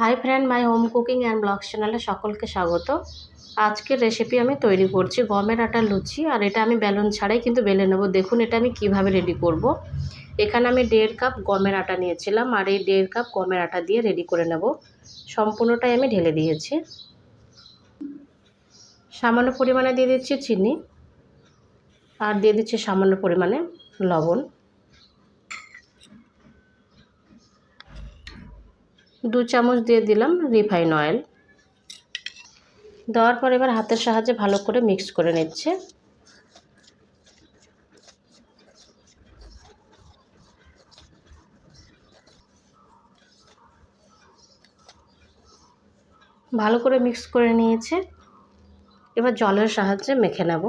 Hi friend my home cooking and blog চ্যানেলে সকলকে স্বাগত। আজকের রেসিপি আমি তৈরি করছি গমের আটার লুচি, আর এটা আমি বেলুন ছাড়াই কিন্তু বেলে নেব। দেখুন, এটা আমি কীভাবে রেডি করব। এখানে আমি দেড় কাপ গমের আটা নিয়েছিলাম, আর এই দেড় কাপ গমের আটা দিয়ে রেডি করে নেব। সম্পূর্ণটাই আমি ঢেলে দিয়েছি। সামান্য পরিমাণে দিয়ে দিচ্ছি চিনি, আর দিয়ে দিচ্ছি সামান্য পরিমাণে লবণ। দু চামচ দিয়ে দিলাম রিফাইন অয়েল। দেওয়ার পর এবার হাতের সাহায্যে ভালো করে মিক্স করে নিচ্ছে। ভালো করে মিক্স করে নিয়েছে। এবার জলের সাহায্যে মেখে নেব।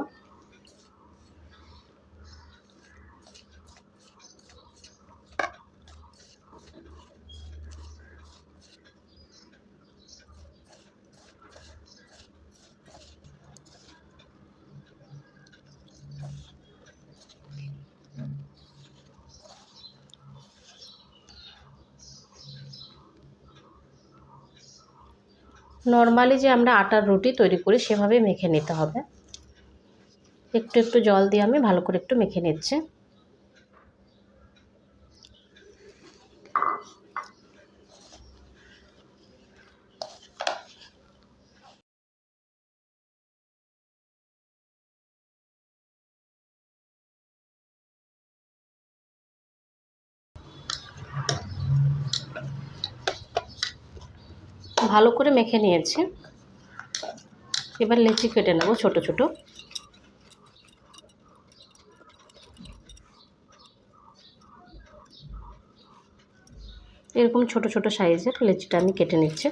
নর্মালি যে আমরা আটার রুটি তৈরি করি, সেভাবে মেখে নিতে হবে। একটু একটু জল দিয়ে আমি ভালো করে একটু মেখে নিচ্ছি। ভালো করে মেখে নিয়েছি। এবার লেচি কেটে নেব ছোট ছোট। এরকম ছোট ছোট সাইজের লেচিটা আমি কেটে নিচ্ছি।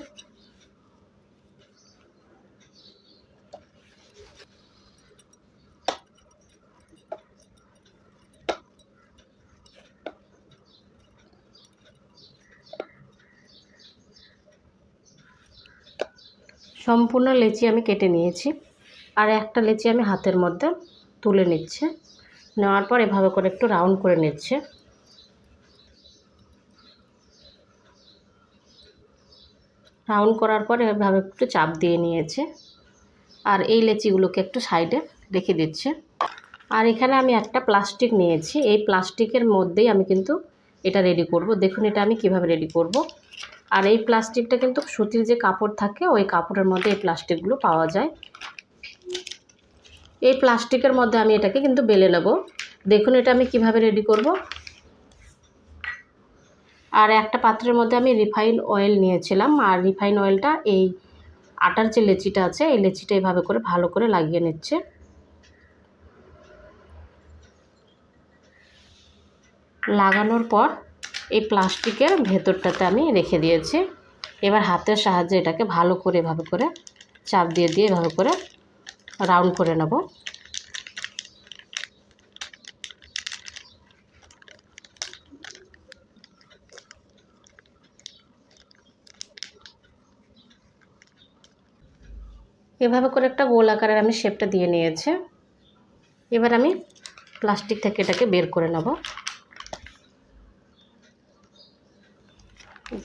সম্পূর্ণ লেচি আমি কেটে নিয়েছি। আর একটা লেচি আমি হাতের মধ্যে তুলে নিচ্ছে। নেওয়ার পর এভাবে করে একটু রাউন্ড করে নিচ্ছে। রাউন্ড করার পর এভাবে একটু চাপ দিয়ে নিয়েছে। আর এই লেচিগুলোকে একটু সাইডে রেখে দিচ্ছে। আর এখানে আমি একটা প্লাস্টিক নিয়েছি। এই প্লাস্টিকের মধ্যেই আমি কিন্তু এটা রেডি করব। দেখুন এটা আমি কীভাবে রেডি করব। আর এই প্লাস্টিকটা কিন্তু সুতির যে কাপড় থাকে, ওই কাপড়ের মধ্যে এই প্লাস্টিকগুলো পাওয়া যায়। এই প্লাস্টিকের মধ্যে আমি এটাকে কিন্তু বেলে নেব। দেখুন এটা আমি কীভাবে রেডি করব। আর একটা পাত্রের মধ্যে আমি রিফাইন অয়েল নিয়েছিলাম, আর রিফাইন অয়েলটা এই আটার যে লেচিটা আছে, এই লেচিটা এইভাবে করে ভালো করে লাগিয়ে নিচ্ছে। লাগানোর পর এই প্লাস্টিকের ভেতরটাতে আমি রেখে দিয়েছি। এবার হাতের সাহায্যে এটাকে ভালো করে এভাবে করে চাপ দিয়ে দিয়ে এভাবে করে রাউন্ড করে নেব। এভাবে করে একটা গোল আকারের আমি শেপটা দিয়ে নিয়েছি। এবার আমি প্লাস্টিক থেকে এটাকে বের করে নেব।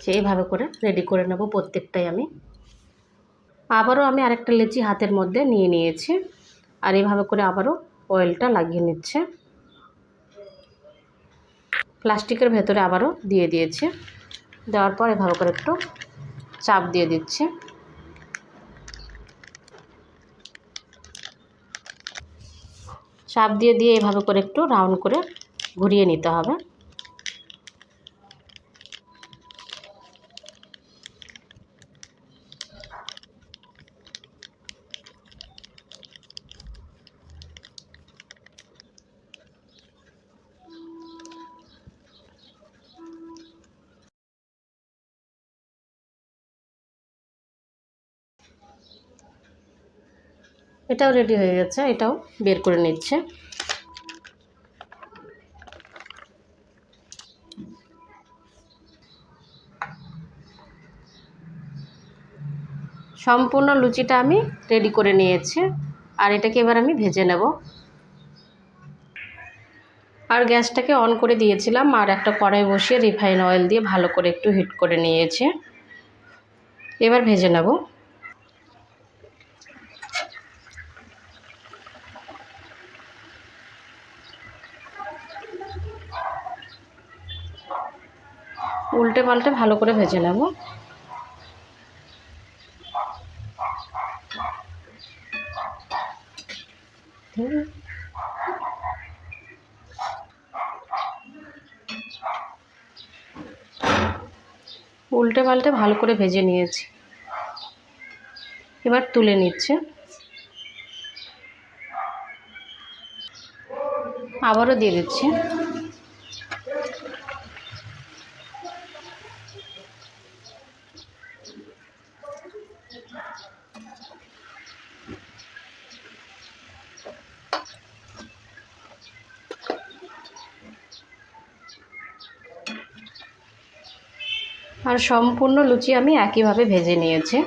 যে এভাবে করে রেডি করে নেব প্রত্যেকটাই আমি। আবারও আমি আরেকটা লেচি হাতের মধ্যে নিয়ে নিয়েছি। আর এভাবে করে আবারও অয়েলটা লাগিয়ে নিচ্ছে। প্লাস্টিকের ভেতরে আবারও দিয়ে দিয়েছে। দেওয়ার পর এভাবে করে একটু চাপ দিয়ে দিচ্ছে। চাপ দিয়ে দিয়ে এভাবে করে একটু রাউন্ড করে ঘুরিয়ে নিতে হবে। এটাও রেডি হয়ে গেছে, এটাও বের করে নিচ্ছে। সম্পূর্ণ লুচিটা আমি রেডি করে নিয়েছি, আর এটাকে এবার আমি ভেজে নেব। আর গ্যাসটাকে অন করে দিয়েছিলাম, আর একটা কড়াই বসিয়ে রিফাইন অয়েল দিয়ে ভালো করে একটু হিট করে নিয়েছে। এবার ভেজে নেব। উল্টে পাল্টে ভালো করে ভেজে নেব। উল্টে পাল্টে ভালো করে ভেজে নিয়েছি। এবার তুলে নিচ্ছে। আবারও দিয়ে দিচ্ছি। আর সম্পূর্ণ লুচি আমি একইভাবে ভেজে নিয়েছি।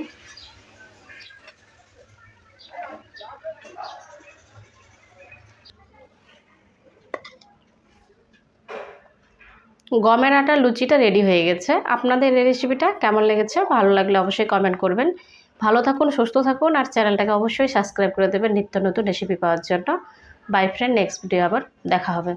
গমের আটার লুচিটা রেডি হয়ে গেছে। আপনাদের এই রেসিপিটা কেমন লেগেছে, ভালো লাগলে অবশ্যই কমেন্ট করবেন। ভালো থাকুন, সুস্থ থাকুন, আর চ্যানেলটাকে অবশ্যই সাবস্ক্রাইব করে দেবেন নিত্য নতুন রেসিপি পাওয়ার জন্য। বাই ফ্রেন্ড নেক্সট ভিডিও আবার দেখা হবে।